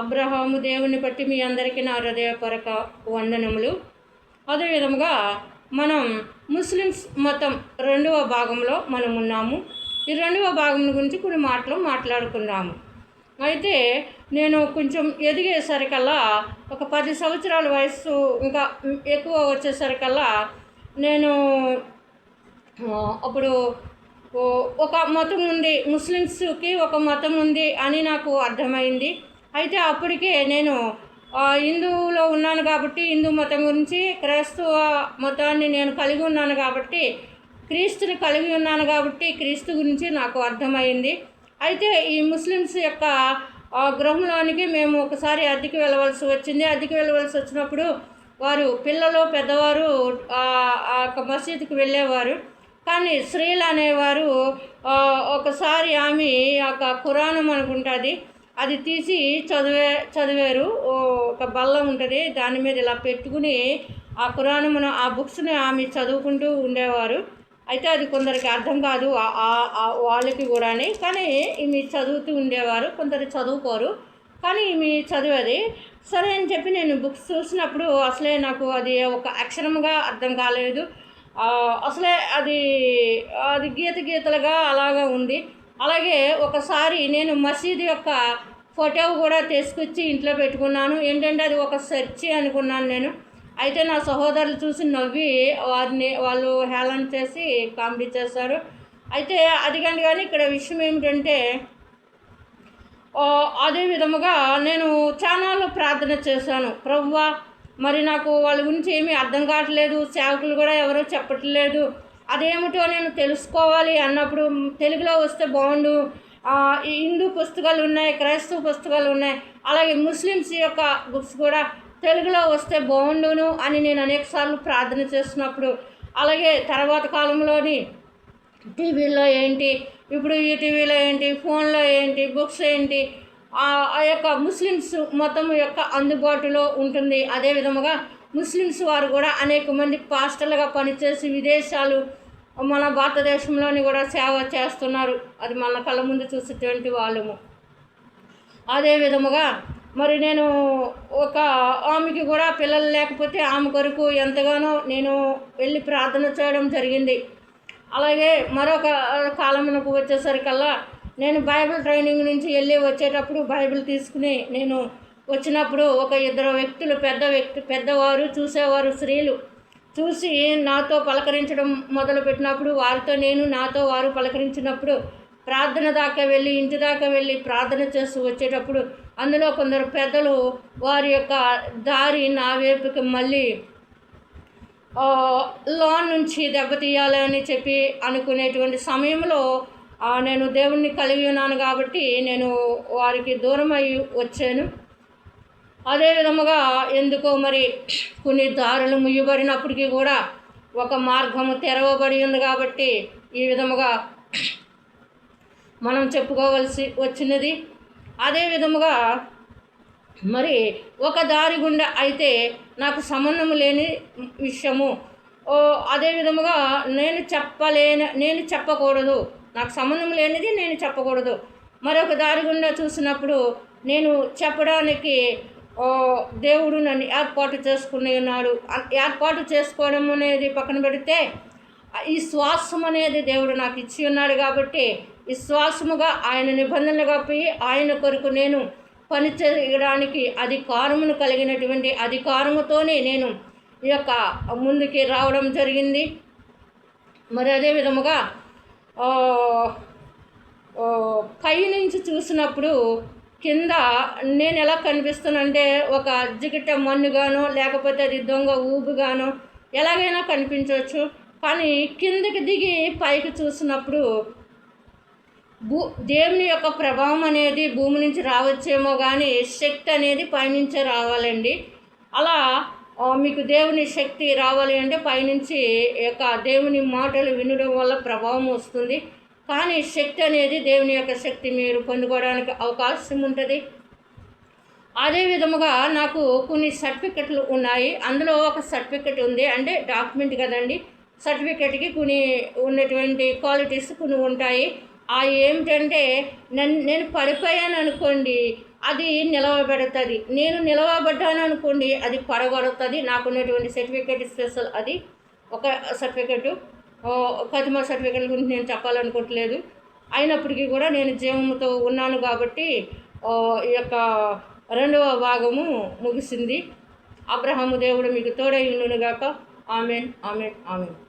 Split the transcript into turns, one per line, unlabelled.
అబ్రహాము దేవుని బట్టి మీ అందరికీ నా హృదయపరక వందనములు. అదేవిధముగా మనం ముస్లిమ్స్ మతం రెండవ భాగంలో మనం ఉన్నాము ఈ రెండవ భాగం గురించి కొన్ని మాటలు మాట్లాడుకున్నాము అయితే నేను కొంచెం ఎదిగేసరికల్లా ఒక పది సంవత్సరాల వయస్సు ఇంకా ఎక్కువ వచ్చేసరికల్లా నేను అప్పుడు ఒక మతం ఉంది. ముస్లిమ్స్కి ఒక మతం ఉంది అని నాకు అర్థమైంది. అయితే అప్పటికే నేను హిందువులో ఉన్నాను కాబట్టి హిందూ మతం గురించి క్రైస్తవ మతాన్ని నేను కలిగి ఉన్నాను కాబట్టి క్రీస్తుని కలిగి ఉన్నాను కాబట్టి క్రీస్తు గురించి నాకు అర్థమైంది. అయితే ఈ ముస్లిమ్స్ యొక్క గృహంలోనికి మేము ఒకసారి అద్దెకి వెళ్ళవలసి వచ్చింది. అద్దెకి వెళ్ళవలసి వచ్చినప్పుడు వారు పిల్లలు పెద్దవారు ఆ యొక్క మసీదుకి వెళ్ళేవారు. కానీ స్త్రీలు అనేవారు ఒకసారి ఆమె ఒక కురాణం అనుకుంటుంది. అది తీసి చదివే చదివారు. ఓ, ఒక బల్ల ఉంటుంది. దాని మీద ఇలా పెట్టుకుని ఆ కురాణమును ఆ బుక్స్ని ఆమె చదువుకుంటూ ఉండేవారు. అయితే అది కొందరికి అర్థం కాదు. ఆ- వాళ్ళకి కూడాని. కానీ ఈమె చదువుతూ ఉండేవారు. కొందరు చదువుకోరు. కానీ ఈమె చదివేది. సరే అని చెప్పి నేను బుక్స్ చూసినప్పుడు అసలే నాకు అది ఒక అక్షరముగా అర్థం కాలేదు. అసలే అది అది గీత గీతలుగా అలాగా ఉంది. అలాగే ఒకసారి నేను మసీదు యొక్క ఫోటో కూడా తీసుకొచ్చి ఇంట్లో పెట్టుకున్నాను. ఏంటంటే అది ఒక సెర్చి అనుకున్నాను నేను. అయితే నా సహోదరులు చూసి నవ్వి వారిని వాళ్ళు హేళన చేసి కామెడీ చేశారు. అయితే అది కానీ కానీ ఇక్కడ విషయం ఏమిటంటే అదే విధముగా నేను చాలా ప్రార్థన చేశాను. ప్రవ్వా మరి నాకు వాళ్ళ గురించి ఏమీ అర్థం కావట్లేదు. సేవకులు కూడా ఎవరో చెప్పట్లేదు. అదేమిటో నేను తెలుసుకోవాలి అన్నప్పుడు తెలుగులో వస్తే బాగుండు. హిందూ పుస్తకాలు ఉన్నాయి క్రైస్తవ పుస్తకాలు ఉన్నాయి. అలాగే ముస్లిమ్స్ యొక్క బుక్స్ కూడా తెలుగులో వస్తే బాగుండును అని నేను అనేకసార్లు ప్రార్థన చేస్తున్నప్పుడు. అలాగే తర్వాత కాలంలోని టీవీలో ఏంటి ఇప్పుడు ఈటీవీలో ఏంటి ఫోన్లో ఏంటి బుక్స్ ఏంటి ఆ ఆ యొక్క ముస్లిమ్స్ మతం యొక్క అందుబాటులో ఉంటుంది. అదే విధముగా ముస్లిమ్స్ వారు కూడా అనేక మంది పాస్టర్లుగా పనిచేసి విదేశాలు మన భారతదేశంలోని కూడా సేవ చేస్తున్నారు. అది మన కళ్ళ ముందు చూసేటువంటి వాళ్ళము. అదే విధముగా మరి నేను ఒక ఆమెకి కూడా పిల్లలు లేకపోతే ఆమె కొరకు ఎంతగానో నేను వెళ్ళి ప్రార్థన చేయడం జరిగింది. అలాగే మరొక కాలమునకు వచ్చేసరికల్లా నేను బైబిల్ ట్రైనింగ్ నుంచి వెళ్ళి వచ్చేటప్పుడు బైబిల్ తీసుకుని నేను వచ్చినప్పుడు ఒక ఇద్దరు వ్యక్తులు పెద్ద వ్యక్తి పెద్దవారు చూసేవారు స్త్రీలు. చూసి నాతో పలకరించడం మొదలుపెట్టినప్పుడు వారితో నేను నాతో వారు పలకరించినప్పుడు ప్రార్థన దాకా వెళ్ళి ఇంటి దాకా వెళ్ళి ప్రార్థన చేస్తూ వచ్చేటప్పుడు అందులో కొందరు పెద్దలు వారి యొక్క దారి నా వైపుకి మళ్ళీ లోన్ నుంచి దెబ్బతీయాలని చెప్పి అనుకునేటువంటి సమయంలో నేను దేవుణ్ణి కలిగి ఉన్నాను కాబట్టి నేను వారికి దూరం అయి వచ్చాను. అదే విధముగా ఎందుకో మరి కొన్ని దారులు ముయ్యబడినప్పటికీ కూడా ఒక మార్గము తెరవబడి ఉంది కాబట్టి ఈ విధముగా మనం చెప్పుకోవలసి వచ్చినది. అదే విధముగా మరి ఒక దారి గుండా అయితే నాకు సంబంధం లేని విషయము. ఓ అదే విధముగా నేను చెప్పలేని నేను చెప్పకూడదు. నాకు సంబంధం లేనిది నేను చెప్పకూడదు. మరొక దారి గుండా చూసినప్పుడు నేను చెప్పడానికి దేవుడు నన్ను ఏర్పాటు చేసుకునే ఉన్నాడు ఏర్పాటు చేసుకోవడం అనేది పక్కన పెడితే ఈ శ్వాసం అనేది దేవుడు నాకు ఇచ్చి ఉన్నాడు కాబట్టి ఈ శ్వాసముగా ఆయన నిబంధనలుగా పోయి ఆయన కొరకు నేను పని చేయడానికి అధికారమును కలిగినటువంటి అధికారముతోనే నేను ఈ యొక్క ముందుకి రావడం జరిగింది. మరి అదే విధముగా పైనుంచి చూసినప్పుడు కింద నేను ఎలా కనిపిస్తానంటే ఒక జిగిట మన్నుగానో లేకపోతే అది దొంగ ఊబుగాను ఎలాగైనా కనిపించవచ్చు. కానీ కిందకి దిగి పైకి చూసినప్పుడు భూ దేవుని యొక్క ప్రభావం అనేది భూమి నుంచి రావచ్చేమో కానీ శక్తి అనేది పైనుంచే రావాలండి. అలా మీకు దేవుని శక్తి రావాలి అంటే పైనుంచి యొక్క దేవుని మాటలు వినడం వల్ల ప్రభావం వస్తుంది. కానీ శక్తి అనేది దేవుని యొక్క శక్తి మీరు పొందుకోవడానికి అవకాశం ఉంటుంది. అదే విధముగా నాకు కొన్ని సర్టిఫికెట్లు ఉన్నాయి. అందులో ఒక సర్టిఫికెట్ ఉంది. అంటే డాక్యుమెంట్ కదండి. సర్టిఫికెట్కి కొన్ని ఉన్నటువంటి క్వాలిటీస్ కొన్ని ఉంటాయి. ఆ ఏమిటంటే నన్ను నేను పడిపోయాను అనుకోండి అది నిలవబెడుతుంది. నేను నిలవబడ్డాను అనుకోండి అది పడగొడుతుంది. నాకున్నటువంటి సర్టిఫికేట్ స్పెషల్ అది ఒక సర్టిఫికెట్. ప్రతిమ సర్టిఫికెట్ గురించి నేను చెప్పాలనుకోవట్లేదు. అయినప్పటికీ కూడా నేను జీవముతో ఉన్నాను కాబట్టి ఈ యొక్క రెండవ భాగము ముగిసింది. అబ్రహాము దేవుడు మీకు తోడై ఉండునుగాక. Amen amen amen.